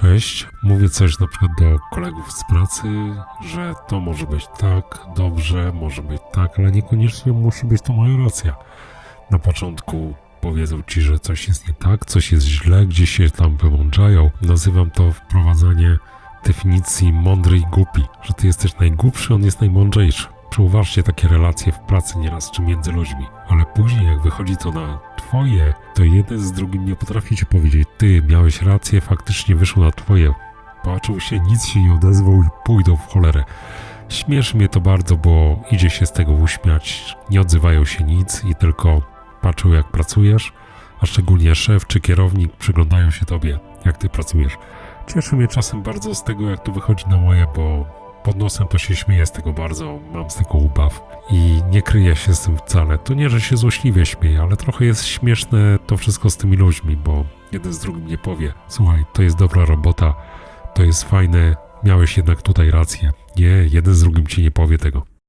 Cześć, mówię coś na przykład do kolegów z pracy, że to może być tak, dobrze, może być tak, ale niekoniecznie musi być to moja racja. Na początku powiedzą ci, że coś jest nie tak, coś jest źle, gdzieś się tam wymądrzają. Nazywam to wprowadzanie definicji mądry i głupi, że ty jesteś najgłupszy, on jest najmądrzejszy. Zauważcie takie relacje w pracy nieraz czy między ludźmi, ale później jak wychodzi to na twoje, to jeden z drugim nie potrafi ci powiedzieć, ty miałeś rację, faktycznie wyszło na twoje. Patrzył się, nic się nie odezwał i pójdą w cholerę. Śmieszy mnie to bardzo, bo idzie się z tego uśmiać, nie odzywają się nic i tylko patrzą jak pracujesz, a szczególnie szef czy kierownik przyglądają się tobie, jak ty pracujesz. Cieszy mnie czasem bardzo z tego, jak to wychodzi na moje, bo pod nosem to się śmieję z tego bardzo, mam z tego ubaw i nie kryję się z tym wcale. To nie, że się złośliwie śmieję, ale trochę jest śmieszne to wszystko z tymi ludźmi, bo jeden z drugim nie powie, słuchaj, to jest dobra robota, to jest fajne, miałeś jednak tutaj rację. Nie, jeden z drugim ci nie powie tego.